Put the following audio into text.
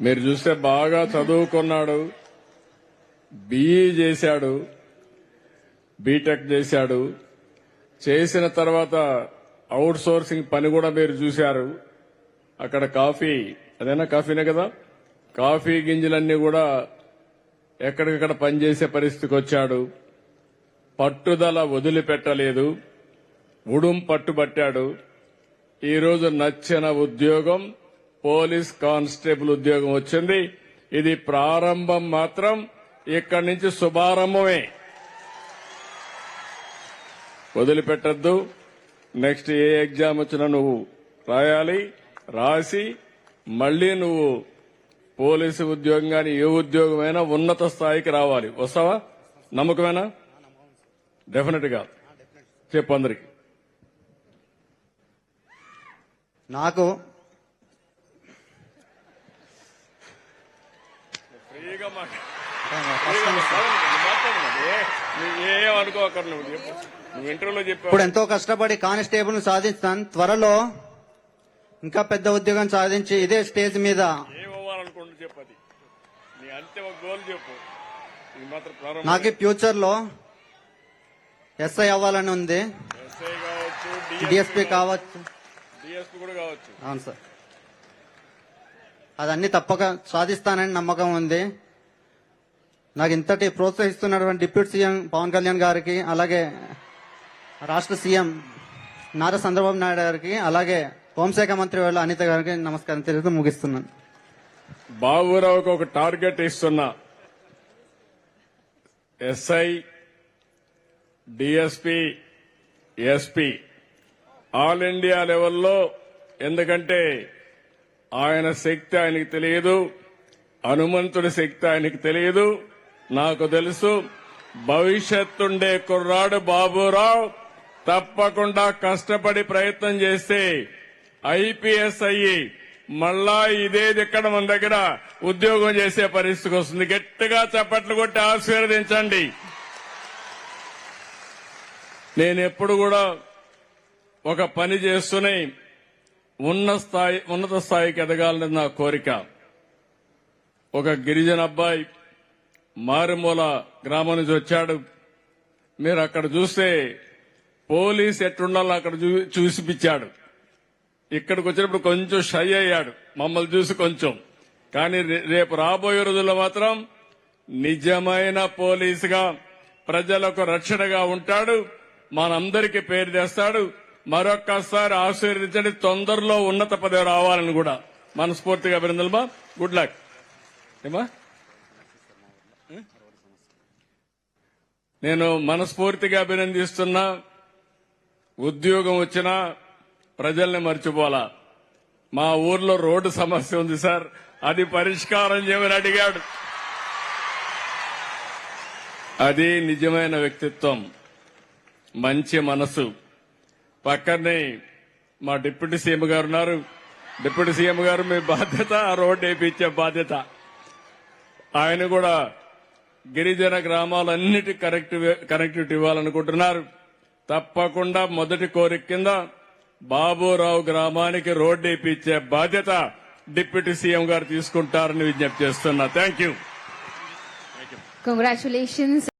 మీరు చూస్తే బాగా చదువుకున్నాడు. బీఈ చేశాడు. బీటెక్ చేశాడు. చేసిన తర్వాత అవుట్ సోర్సింగ్ పని కూడా మీరు చూశారు. అక్కడ కాఫీ అదేనా కాఫీనే కదా? కాఫీ గింజలన్నీ కూడా ఎక్కడికక్కడ పనిచేసే పరిస్థితికి వచ్చాడు. పట్టుదల వదిలిపెట్టలేదు. ఉడుం పట్టుబట్టాడు. ఈరోజు నచ్చిన ఉద్యోగం పోలీస్ కానిస్టేబుల్ ఉద్యోగం వచ్చింది. ఇది ప్రారంభం మాత్రం ఇక్కడి నుంచి శుభారంభమే. వదిలిపెట్టద్దు. నెక్స్ట్ ఏ ఎగ్జామ్ వచ్చినా నువ్వు రాయాలి. రాసి మళ్ళీ నువ్వు పోలీసు ఉద్యోగం కానీ ఏ ఉద్యోగమైనా ఉన్నత స్థాయికి రావాలి. వస్తావా? నమ్మకమేనా? డెఫినెట్గా చెప్పు అందరికి. నాకు ఫ్రీగా ఇప్పుడు ఏమనుకోకరు నువ్వు చెప్పు. నువ్వు ఇంటర్వ్యూలో చెప్పావు. ఎంతో కష్టపడి కానిస్టేబుల్ సాధిస్తాను త్వరలో ఇంకా పెద్ద ఉద్యోగం సాధించి ఇదే స్టేజ్ మీద ఏమవ్వాలనుకుంటు చెప్పు అది. నీ అంతిమ గోల్ చెప్పు. ఇది మాత్రం ప్రారంభం నాకు ఫ్యూచర్లో ఎస్ఐ అవ్వాలని ఉంది. ఎస్ఐ కావచ్చు డిఎస్పీ కావచ్చు. డిఎస్పీ కూడా కావచ్చు. అవును సార్. అదన్నీ తప్పక సాధిస్తానని నమ్మకం ఉంది. నాకు ఇంతటి ప్రోత్సహిస్తున్నటువంటి డిప్యూటీ సీఎం పవన్ కళ్యాణ్ గారికి అలాగే రాష్ట్ర సీఎం నారా చంద్రబాబు నాయుడు గారికి అలాగే హోంశాఖ మంత్రి వాళ్ళ అనిత గారికి నమస్కారం తెలుగుతూ ముగిస్తున్నాను. బాబురావుకు ఒక టార్గెట్ ఇస్తున్నా. SI DSP SP. All India లెవెల్లో ఎందుకంటే ఆయన శక్తి ఆయనకి తెలియదు. హనుమంతుడి శక్తి ఆయనకి తెలియదు. నాకు తెలుసు భవిష్యత్తుండే కుర్రాడు బాబురావు తప్పకుండా కష్టపడి ప్రయత్నం చేస్తే ఐపీఎస్ అయ్యి మళ్ళా ఇదేది ఇక్కడ మన దగ్గర ఉద్యోగం చేసే పరిస్థితికి వస్తుంది. గట్టిగా చప్పట్లు కొట్టి ఆశీర్వదించండి. నేను ఎప్పుడు కూడా ఒక పని చేస్తూనే ఉన్న స్థాయి ఉన్నత స్థాయికి ఎదగాలని నా కోరిక. ఒక గిరిజన అబ్బాయి మారుమూల గ్రామం నుంచి వచ్చాడు. మీరు అక్కడ చూస్తే పోలీస్ ఎట్టుండాలని అక్కడ చూ- ఇక్కడికి వచ్చినప్పుడు కొంచెం షై అయ్యాడు. మమ్మల్ని చూసి కొంచెం. కానీ రే- రేపు రాబోయే రోజుల్లో మాత్రం నిజమైన పోలీసుగా ప్రజలకు రక్షణగా ఉంటాడు. మనందరికీ పేరు తెస్తాడు. మరొక్కసారి ఆశీర్వదించండి. తొందరలో ఉన్నత పదవి రావాలని కూడా మనస్ఫూర్తిగా అభినందనమా గుడ్ లక్ ఏమా? నేను మనస్ఫూర్తిగా అభినందిస్తున్నా. ఉద్యోగం వచ్చినా ప్రజల్ని మర్చిపోలా మా ఊర్లో రోడ్డు సమస్య ఉంది సార్. అది పరిష్కారం చేయమని అడిగాడు. అది నిజమైన వ్యక్తిత్వం. మంచి మనసు. పక్కనే మా డిప్యూటీ సీఎం గారు ఉన్నారు. డిప్యూటీ సీఎం గారు మీ బాధ్యత రోడ్డు వేయించే బాధ్యత. ఆయన కూడా గిరిజన గ్రామాలన్నిటి కరెక్ట్ కనెక్టివిటీ ఇవ్వాలనుకుంటున్నారు. తప్పకుండా మొదటి కోరిక కింద బాబురావు గ్రామానికి రోడ్డు వేయించే బాధ్యత డిప్యూటీ సీఎం గారు తీసుకుంటారని విజ్ఞప్తి చేస్తున్నా. Thank you